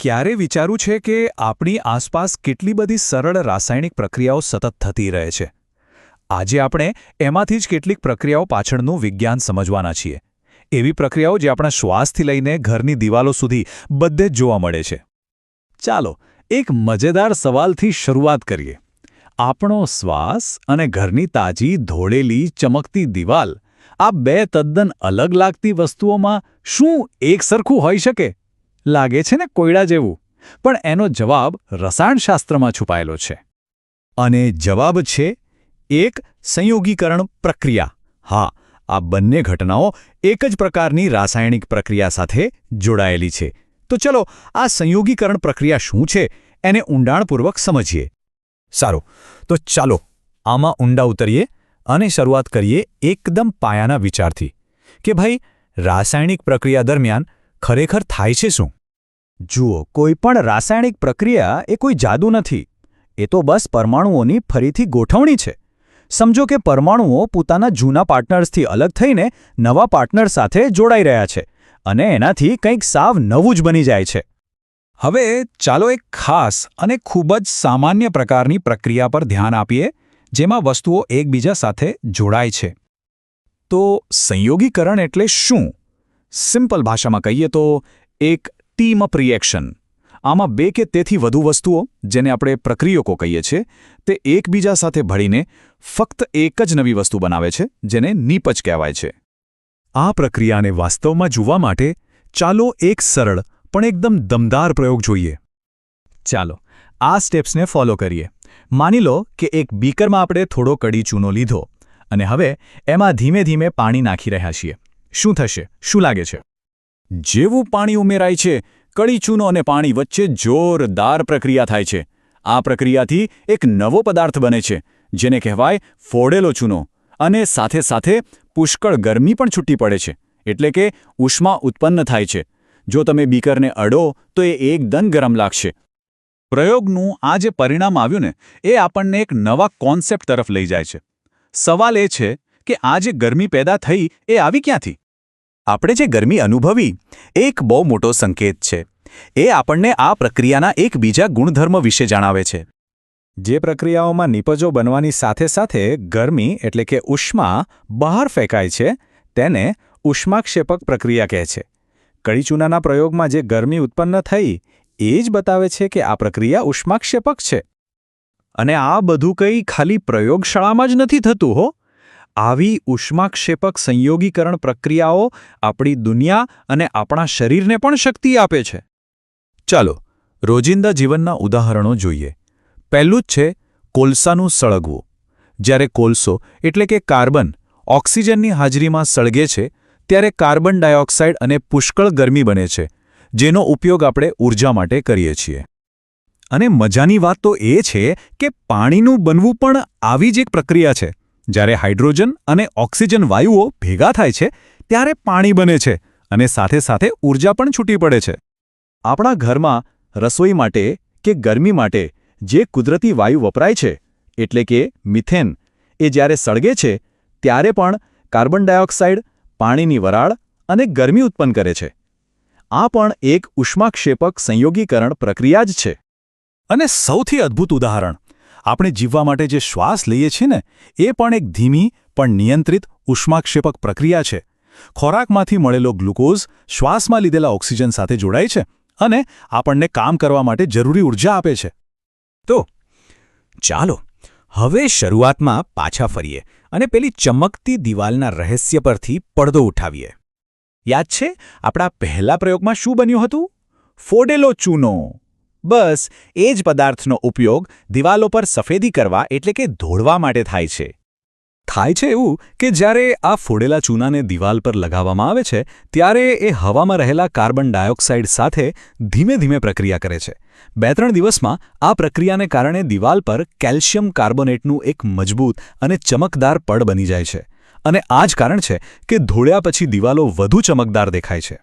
ક્યારે વિચારું છે કે આપણી આસપાસ કેટલી બધી સરળ રાસાયણિક પ્રક્રિયાઓ સતત થતી રહે છે? આજે આપણે એમાંથી જ કેટલીક પ્રક્રિયાઓ પાછળનું વિજ્ઞાન સમજવાના છીએ. એવી પ્રક્રિયાઓ જે આપણા શ્વાસથી લઈને ઘરની દિવાલો સુધી બધે જ જોવા મળે છે. ચાલો, એક મજેદાર સવાલથી શરૂઆત કરીએ. આપણો શ્વાસ અને ઘરની તાજી, ધોળેલી, ચમકતી દિવાલ આ બે તદ્દન અલગ લાગતી વસ્તુઓમાં શું એક સરખું હોઈ શકે? લાગે છે ને કોયડા જેવું, પણ એનો જવાબ રસાયણશાસ્ત્રમાં છુપાયેલો છે. અને જવાબ છે એક સંયોગીકરણ પ્રક્રિયા. હા, આ બંને ઘટનાઓ એક જ પ્રકારની રાસાયણિક પ્રક્રિયા સાથે જોડાયેલી છે. તો ચલો, આ સંયોગીકરણ પ્રક્રિયા શું છે એને ઊંડાણપૂર્વક સમજીએ. સારું, તો ચાલો, આમાં ઊંડા ઉતરીએ અને શરૂઆત કરીએ એકદમ પાયાના વિચારથી. કે ભાઈ, રાસાયણિક પ્રક્રિયા દરમિયાન ખરેખર થાય છે શું? જુઓ, કોઈ પણ રાસાયણિક પ્રક્રિયા એ કોઈ જાદુ નથી. એ તો બસ પરમાણુઓની ફરીથી ગોઠવણી છે. સમજો કે પરમાણુઓ પોતાના જૂના પાર્ટનર્સથી અલગ થઈને નવા પાર્ટનર સાથે જોડાઈ રહ્યા છે અને એનાથી કંઈક સાવ નવું જ બની જાય છે. હવે ચાલો એક ખાસ અને ખૂબ જ સામાન્ય પ્રકારની પ્રક્રિયા પર ધ્યાન આપીએ, જેમાં વસ્તુઓ એકબીજા સાથે જોડાય છે. તો સંયોગીકરણ એટલે શું? સિમ્પલ ભાષામાં કહીએ તો, એક ટીમ અપ રિએક્શન આમાં બે કે તેથી વધુ વસ્તુઓ, જેને આપણે પ્રક્રિયકો કહીએ છીએ, તે એકબીજા સાથે ભળીને ફક્ત એક જ નવી વસ્તુ બનાવે છે, જેને નીપજ કહેવાય છે. આ પ્રક્રિયાને વાસ્તવમાં જોવા માટે ચાલો એક સરળ પણ એકદમ દમદાર પ્રયોગ જોઈએ. ચાલો, આ સ્ટેપ્સને ફોલો કરીએ. માની લો કે એક બીકરમાં આપણે થોડો કડી ચૂનો લીધો, અને હવે એમાં ધીમે ધીમે પાણી નાખી રહ્યા છીએ. શું થશે? શું લાગે છે? જેવું પાણી ઉમેરાય છે કડી ચૂનો અને પાણી વચ્ચે જોરદાર પ્રક્રિયા થાય છે. આ પ્રક્રિયાથી એક નવો પદાર્થ બને છે, જેને કહેવાય ફોડેલો ચૂનો. અને સાથે સાથે પુષ્કળ ગરમી પણ છૂટી પડે છે, એટલે કે ઉષ્મા ઉત્પન્ન થાય છે. જો તમે બીકરને અડો, તો એ એકદમ ગરમ લાગશે. પ્રયોગનું આ જે પરિણામ આવ્યું ને, એ આપણને એક નવા કોન્સેપ્ટ તરફ લઈ જાય છે. સવાલ એ છે કે આ જે ગરમી પેદા થઈ, એ આવી ક્યાંથી? આપણે જે ગરમી અનુભવી એક બહુ મોટો સંકેત છે. એ આપણને આ પ્રક્રિયાના એક બીજા ગુણધર્મ વિશે જણાવે છે. જે પ્રક્રિયાઓમાં નિપજો બનવાની સાથે સાથે ગરમી એટલે કે ઉષ્મા બહાર ફેંકાય છે, તેને ઉષ્માક્ષેપક પ્રક્રિયા કહે છે. કળીચૂનાના પ્રયોગમાં જે ગરમી ઉત્પન્ન થઈ, એ જ બતાવે છે કે આ પ્રક્રિયા ઉષ્માક્ષેપક છે. અને આ બધું કંઈ ખાલી પ્રયોગશાળામાં જ નથી થતું, હો? આવી ઉષ્માક્ષેપક સંયોગીકરણ પ્રક્રિયાઓ આપણી દુનિયા અને આપણા શરીરને પણ શક્તિ આપે છે. ચાલો, રોજિંદા જીવનના ઉદાહરણો જોઈએ. પહેલું જ છે, કોલસાનું સળગવું. જ્યારે કોલસો, એટલે કે કાર્બન, ઓક્સિજનની હાજરીમાં સળગે છે, ત્યારે કાર્બન ડાયોક્સાઇડ અને પુષ્કળ ગરમી બને છે, જેનો ઉપયોગ આપણે ઊર્જા માટે કરીએ છીએ. અને મજાની વાત તો એ છે કે પાણીનું બનવું પણ આવી જ એક પ્રક્રિયા છે. જ્યારે હાઇડ્રોજન અને ઓક્સિજન વાયુઓ ભેગા થાય છે, ત્યારે પાણી બને છે અને સાથે સાથે ઊર્જા પણ છૂટી પડે છે. આપણા ઘરમાં રસોઈ માટે કે ગરમી માટે જે કુદરતી વાયુ વપરાય છે, એટલે કે મિથેન, એ જ્યારે સળગે છે, ત્યારે પણ કાર્બન ડાયોક્સાઇડ, પાણીની વરાળ અને ગરમી ઉત્પન્ન કરે છે. આ પણ એક ઉષ્માક્ષેપક સંયોગીકરણ પ્રક્રિયા જ છે. અને સૌથી અદ્ભુત ઉદાહરણ આપણે જીવવા માટે જે શ્વાસ લઈએ છીએ ને, એ પણ એક ધીમી, પણ નિયંત્રિત, ઉષ્માક્ષેપક પ્રક્રિયા છે. ખોરાકમાંથી મળેલો ગ્લુકોઝ શ્વાસમાં લીધેલા ઓક્સિજન સાથે જોડાય છે અને આપણને કામ કરવા માટે જરૂરી ઊર્જા આપે છે. તો, ચાલો, હવે શરૂઆતમાં પાછા ફરીએ અને પેલી ચમકતી દિવાલના રહસ્ય પરથી પડદો ઉઠાવીએ. યાદ છે આપણા પહેલા પ્રયોગમાં શું બન્યું હતું? ફોડેલો ચૂનો. બસ, એ જ પદાર્થનો ઉપયોગ દિવાલો પર સફેદી કરવા એટલે કે ધોળવા માટે થાય છે. થાય છે એવું કે જ્યારે આ ફોડેલા ચૂનાને દિવાલ પર લગાવવામાં આવે છે, ત્યારે એ હવામાં રહેલા કાર્બન ડાયોક્સાઇડ સાથે ધીમે ધીમે પ્રક્રિયા કરે છે. બે ત્રણ દિવસમાં આ પ્રક્રિયાને કારણે દિવાલ પર કેલ્શિયમ કાર્બોનેટનું એક મજબૂત અને ચમકદાર પડ બની જાય છે. અને આ જ કારણ છે કે ધોળ્યા પછી દિવાલો વધુ ચમકદાર દેખાય છે.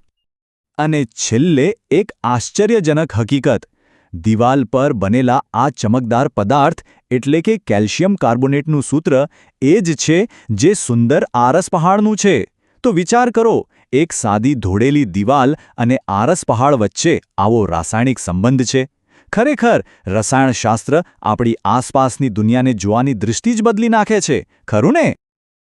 અને છેલ્લે એક આશ્ચર્યજનક હકીકત. દિવાલ પર બનેલા આ ચમકદાર પદાર્થ એટલે કે કેલ્શિયમ કાર્બોનેટનું સૂત્ર એ જ છે જે સુંદર આરસ પહાડનું છે. તો વિચાર કરો, એક સાદી ધોળેલી દિવાલ અને આરસ પહાડ વચ્ચે આવો રાસાયણિક સંબંધ છે. ખરેખર, રસાયણશાસ્ત્ર આપણી આસપાસની દુનિયાને જોવાની દૃષ્ટિ જ બદલી નાખે છે, ખરું ને?